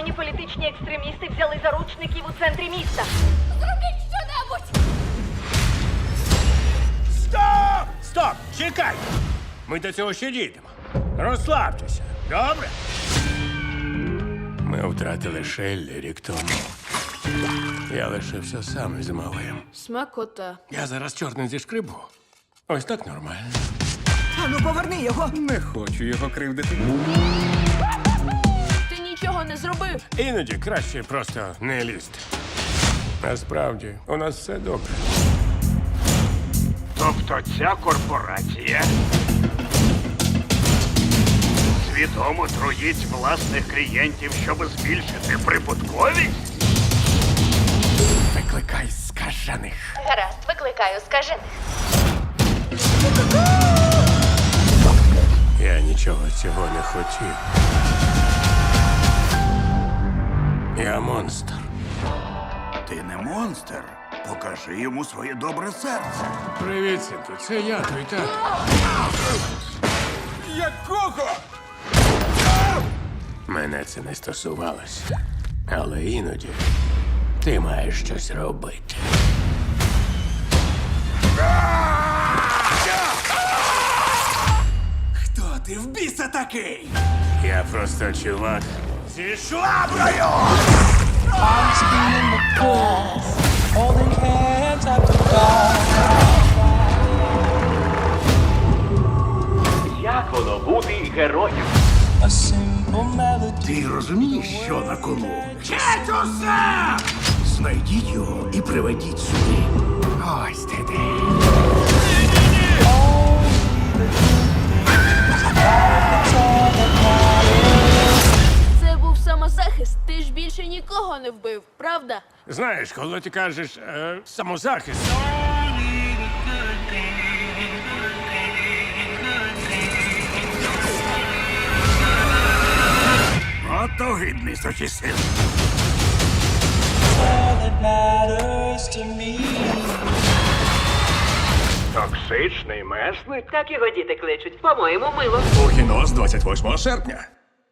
терористичні екстремісти взяли заручників у центрі міста. Зробіть щонебудь! Стоп! Стоп! Чекай! Ми до цього ще дійдемо. Розслабтеся, добре? Ми втратили Шеллі рік тому. Я лишився сам із малим. Смакота. Я зараз чорний зі шкрибу. Ось так нормально. Ану, поверни його. Не хочу його кривдити. Іноді краще просто не лізти. Насправді, у нас все добре. Тобто ця корпорація свідомо труїть власних клієнтів, щоб збільшити прибутковість? Викликай скажених. Гаразд, викликаю, скажи. Я нічого цього не хотів. Я монстр. Ти не монстр. Покажи йому своє добре серце. Привіт, синку. Це я, твій тато. Якого? Мене це не стосувалося. Але іноді ти маєш щось робити. Хто ти в біса такий? Я просто чувак зі шваброю! Як воно бути героєм? Ти розумієш, що на кону? Четусе! Знайдіть його і приведіть сюди. Ось ти де. Самозахист. Ти ж більше нікого не вбив, правда? Знаєш, коли ти кажеш е, самозахист. Ото гидний me. Токсичний месник? Так його діти кличуть. По-моєму, мило. У кіно з 28 серпня.